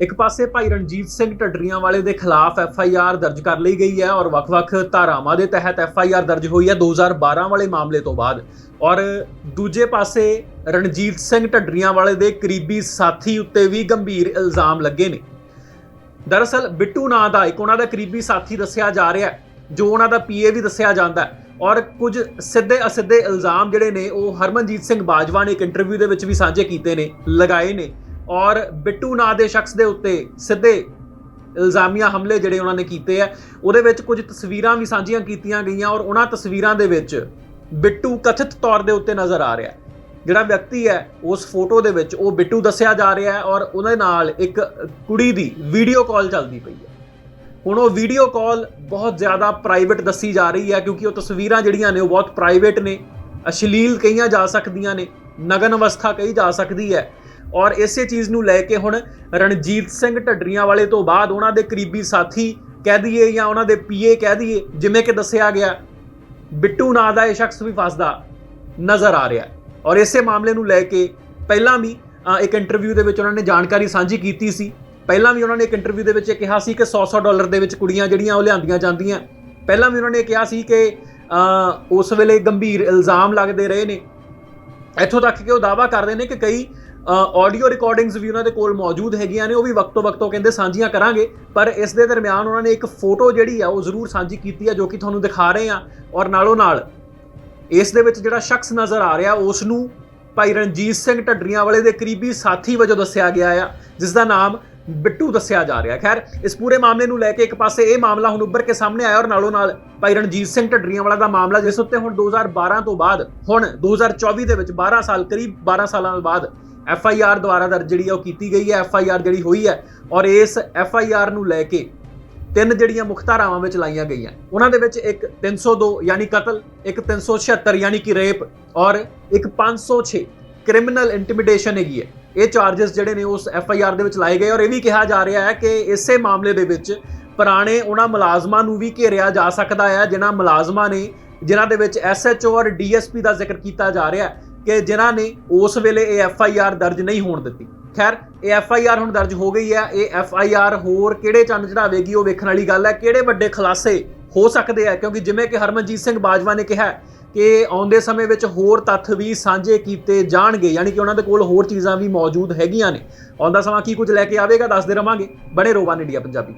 ਇੱਕ ਪਾਸੇ ਭਾਈ ਰਣਜੀਤ ਸਿੰਘ ਢੱਡਰੀਆਂ ਵਾਲੇ ਦੇ ਖਿਲਾਫ ਐਫ ਆਈ ਆਰ ਦਰਜ ਕਰ ਲਈ ਗਈ ਹੈ ਔਰ ਵੱਖ-ਵੱਖ ਧਾਰਾਵਾਂ ਦੇ ਤਹਿਤ ਐਫ ਆਈ ਆਰ ਦਰਜ ਹੋਈ ਹੈ 2012 ਵਾਲੇ ਮਾਮਲੇ ਤੋਂ ਬਾਅਦ। ਔਰ ਦੂਜੇ ਪਾਸੇ ਰਣਜੀਤ ਸਿੰਘ ਢੱਡਰੀਆਂ ਵਾਲੇ ਦੇ ਕਰੀਬੀ ਸਾਥੀ ਉੱਤੇ ਵੀ ਗੰਭੀਰ ਇਲਜ਼ਾਮ ਲੱਗੇ ਨੇ। ਦਰਅਸਲ ਬਿੱਟੂ ਨਾਂ ਦਾ ਇੱਕ ਉਹਨਾਂ ਦਾ ਕਰੀਬੀ ਸਾਥੀ ਦੱਸਿਆ ਜਾ ਰਿਹਾ ਜੋ ਉਹਨਾਂ ਦਾ ਪੀਏ ਵੀ ਦੱਸਿਆ ਜਾਂਦਾ ਹੈ। ਔਰ ਕੁਝ ਸਿੱਧੇ ਅਸਿੱਧੇ ਇਲਜ਼ਾਮ ਜਿਹੜੇ ਨੇ, ਉਹ ਹਰਮਨਜੀਤ ਸਿੰਘ ਬਾਜਵਾ ਨੇ ਇੱਕ ਇੰਟਰਵਿਊ ਦੇ ਵਿੱਚ ਵੀ ਸਾਂਝੇ ਕੀਤੇ ਨੇ, ਲਗਾਏ ਨੇ। ਔਰ ਬਿੱਟੂ ਨਾਂ ਦੇ ਸ਼ਖਸ ਦੇ ਉੱਤੇ ਸਿੱਧੇ ਇਲਜ਼ਾਮੀਆ ਹਮਲੇ ਜਿਹੜੇ ਉਹਨਾਂ ਨੇ ਕੀਤੇ ਆ। ਉਹਦੇ ਵਿੱਚ ਕੁਝ ਤਸਵੀਰਾਂ ਵੀ ਸਾਂਝੀਆਂ ਕੀਤੀਆਂ ਗਈਆਂ ਔਰ ਉਹਨਾਂ ਤਸਵੀਰਾਂ ਦੇ ਵਿੱਚ ਬਿੱਟੂ ਕਥਿਤ ਤੌਰ ਦੇ ਉੱਤੇ ਨਜ਼ਰ ਆ ਰਿਹਾ। ਹੈ ਜਿਹੜਾ ਵਿਅਕਤੀ ਹੈ, ਉਸ ਫੋਟੋ ਦੇ ਵਿੱਚ ਉਹ ਬਿੱਟੂ ਦੱਸਿਆ ਜਾ ਰਿਹਾ ਹੈ ਔਰ ਉਹਦੇ ਨਾਲ ਇੱਕ ਕੁੜੀ ਦੀ ਵੀਡੀਓ ਕਾਲ ਚੱਲਦੀ ਪਈ ਹੈ। ਹੁਣ ਉਹ ਵੀਡੀਓ ਕਾਲ ਬਹੁਤ ਜ਼ਿਆਦਾ ਪ੍ਰਾਈਵੇਟ ਦੱਸੀ ਜਾ ਰਹੀ ਹੈ ਕਿਉਂਕਿ ਉਹ ਤਸਵੀਰਾਂ ਜਿਹੜੀਆਂ ਨੇ ਉਹ ਬਹੁਤ ਪ੍ਰਾਈਵੇਟ ਨੇ। ਅਸ਼ਲੀਲ ਕਹੀਆਂ ਜਾ ਸਕਦੀਆਂ ਨੇ, ਨਗਨ ਅਵਸਥਾ ਕਹੀ ਜਾ ਸਕਦੀ ਹੈ। ਔਰ ਇਸੇ ਚੀਜ਼ ਨੂੰ ਲੈ ਕੇ ਹੁਣ ਰਣਜੀਤ ਸਿੰਘ ਢੱਡਰੀਆਂ ਵਾਲੇ ਤੋਂ ਬਾਅਦ ਉਹਨਾਂ ਦੇ ਕਰੀਬੀ ਸਾਥੀ ਕਹਿ ਦਈਏ ਜਾਂ ਉਹਨਾਂ ਦੇ ਪੀਏ ਕਹਿ ਦਈਏ, ਜਿਵੇਂ ਕਿ ਦੱਸਿਆ ਗਿਆ, ਬਿੱਟੂ ਨਾਂ ਦਾ ਇਹ ਸ਼ਖਸ ਵੀ ਫਸਦਾ ਨਜ਼ਰ ਆ ਰਿਹਾ ਔਰ ਇਸੇ ਮਾਮਲੇ ਨੂੰ ਲੈ ਕੇ ਪਹਿਲਾਂ ਵੀ ਇੱਕ ਇੰਟਰਵਿਊ ਦੇ ਵਿੱਚ ਉਹਨਾਂ ਨੇ ਜਾਣਕਾਰੀ ਸਾਂਝੀ ਕੀਤੀ ਸੀ। ਪਹਿਲਾਂ ਵੀ ਉਹਨਾਂ ਨੇ ਇੱਕ ਇੰਟਰਵਿਊ ਦੇ ਵਿੱਚ ਇਹ ਕਿਹਾ ਸੀ ਕਿ 100-100 ਡਾਲਰ ਦੇ ਵਿੱਚ ਕੁੜੀਆਂ ਜਿਹੜੀਆਂ ਉਹ ਲਿਆਂਦੀਆਂ ਜਾਂਦੀਆਂ। ਪਹਿਲਾਂ ਵੀ ਉਹਨਾਂ ਨੇ ਕਿਹਾ ਸੀ ਕਿ ਉਸ ਵੇਲੇ ਗੰਭੀਰ ਇਲਜ਼ਾਮ ਲੱਗਦੇ ਰਹੇ ਨੇ। ਇੱਥੋਂ ਤੱਕ ਕਿ ਉਹ ਦਾਵਾ ਕਰਦੇ ਨੇ ਕਿ ਕਈ ਆਡੀਓ ਰਿਕਾਰਡਿੰਗਸ ਵੀ ਉਹਨਾਂ ਦੇ ਕੋਲ ਮੌਜੂਦ ਹੈਗੀਆਂ ਨੇ, ਉਹ ਵੀ ਵਕਤੋ ਵਕਤੋ ਕਹਿੰਦੇ ਸਾਂਝੀਆਂ ਕਰਾਂਗੇ, ਪਰ ਇਸ ਦੇ ਦਰਮਿਆਨ ਉਹਨਾਂ ਨੇ ਇੱਕ ਫੋਟੋ ਜਿਹੜੀ ਆ, ਉਹ ਜ਼ਰੂਰ ਸਾਂਝੀ ਕੀਤੀ ਆ, ਜੋ ਕਿ ਤੁਹਾਨੂੰ ਦਿਖਾ ਰਹੇ ਆ, ਔਰ ਨਾਲੋਂ ਨਾਲ, ਇਸ ਦੇ ਵਿੱਚ ਜਿਹੜਾ ਸ਼ਖਸ ਨਜ਼ਰ ਆ ਰਿਹਾ ਉਸ ਨੂੰ ਭਾਈ ਰਣਜੀਤ ਸਿੰਘ ਢੱਡਰੀਆਂ ਵਾਲੇ ਦੇ ਕਰੀਬੀ ਸਾਥੀ ਵਜੋਂ ਦੱਸਿਆ ਗਿਆ ਆ, ਜਿਸ ਦਾ ਨਾਮ ਬਿੱਟੂ ਦੱਸਿਆ ਜਾ ਰਿਹਾ। ਖੈਰ, ਇਸ ਪੂਰੇ ਮਾਮਲੇ ਨੂੰ ਲੈ ਕੇ ਇੱਕ ਪਾਸੇ ਇਹ ਮਾਮਲਾ ਹੁਣ ਉੱਭਰ ਕੇ ਸਾਹਮਣੇ ਆਇਆ, ਔਰ ਨਾਲੋਂ ਨਾਲ ਭਾਈ ਰਣਜੀਤ ਸਿੰਘ ਢੱਡਰੀਆਂ ਵਾਲਾ ਦਾ ਮਾਮਲਾ, ਜਿਸ ਉੱਤੇ ਹੁਣ 2012 ਤੋਂ ਬਾਅਦ, ਹੁਣ 2024 ਦੇ ਵਿੱਚ 12 ਸਾਲ, ਕਰੀਬ 12 ਸਾਲਾਂ ਬਾਅਦ ਐਫ ਆਈ ਆਰ ਦੁਆਰਾ ਦਰਜ ਜਿਹੜੀ ਆ ਉਹ ਕੀਤੀ ਗਈ ਹੈ, ਐਫ ਆਈ ਆਰ ਜਿਹੜੀ ਹੋਈ ਹੈ ਔਰ ਇਸ ਐਫ ਆਈ ਆਰ ਨੂੰ ਲੈ ਕੇ ਤਿੰਨ ਜਿਹੜੀਆਂ ਮੁੱਖ ਧਾਰਾਵਾਂ ਵਿੱਚ ਲਾਈਆਂ ਗਈਆਂ। ਉਹਨਾਂ ਦੇ ਵਿੱਚ ਇੱਕ 302 ਯਾਨੀ ਕਤਲ, ਇੱਕ 376 ਯਾਨੀ ਕਿ ਰੇਪ ਔਰ ਇੱਕ 506 ਕ੍ਰਿਮੀਨਲ ਇੰਟੀਮੀਡੇਸ਼ਨ ਹੈਗੀ ਹੈ। ਇਹ ਚਾਰजेस ਜਿਹੜੇ ਨੇ ਉਸ ਐਫ ਆਈ ਆਰ ਦੇ ਵਿੱਚ ਲਾਏ ਗਏ ਔਰ ਇਹ ਵੀ ਕਿਹਾ ਜਾ ਰਿਹਾ ਹੈ ਕਿ ਇਸੇ ਮਾਮਲੇ ਦੇ ਵਿੱਚ ਪੁਰਾਣੇ ਉਹਨਾਂ ਮੁਲਾਜ਼ਮਾਂ ਨੂੰ ਵੀ ਘੇਰਿਆ ਜਾ ਸਕਦਾ ਹੈ, ਜਿਨ੍ਹਾਂ ਮੁਲਾਜ਼ਮਾਂ ਨੇ, ਜਿਨ੍ਹਾਂ ਦੇ ਵਿੱਚ ਐਸ ਐਚ ਓ ਔਰ ਡੀ ਐਸ ਪੀ ਦਾ ਜ਼ਿਕਰ ਕੀਤਾ ਜਾ ਰਿਹਾ ਹੈ। ਕਿ ਜਿਨ੍ਹਾਂ ਨੇ ਉਸ ਵੇਲੇ ਇਹ ਐਫ ਆਈ ਆਰ ਦਰਜ ਨਹੀਂ ਹੋਣ ਦਿੱਤੀ। ਖੈਰ, ਇਹ ਐਫ ਆਈ ਆਰ ਹੁਣ ਦਰਜ ਹੋ ਗਈ ਹੈ। ਇਹ ਐਫ ਆਈ ਆਰ ਹੋਰ ਕਿਹੜੇ ਚੰਦ ਚੜਾਵੇਗੀ ਉਹ ਵੇਖਣ ਵਾਲੀ ਗੱਲ ਹੈ। ਕਿਹੜੇ ਵੱਡੇ ਖੁਲਾਸੇ ਹੋ ਸਕਦੇ ਆ? ਕਿਉਂਕਿ ਜਿਵੇਂ ਕਿ ਹਰਮਨਜੀਤ ਸਿੰਘ ਬਾਜਵਾ ਨੇ ਕਿਹਾ ਕਿ ਆਉਂਦੇ ਸਮੇਂ ਵਿੱਚ ਹੋਰ ਤੱਥ ਵੀ ਸਾਂਝੇ ਕੀਤੇ ਜਾਣਗੇ, ਯਾਨੀ ਕਿ ਉਹਨਾਂ ਦੇ ਕੋਲ ਹੋਰ ਚੀਜ਼ਾਂ ਵੀ ਮੌਜੂਦ ਹੈਗੀਆਂ ਨੇ। ਆਉਂਦਾ ਸਮਾਂ ਕੀ ਕੁਝ ਲੈ ਕੇ ਆਵੇਗਾ, ਦੱਸਦੇ ਰਵਾਂਗੇ। ਬਣੇ ਰੋਵਾਨ ਇੰਡੀਆ ਪੰਜਾਬੀ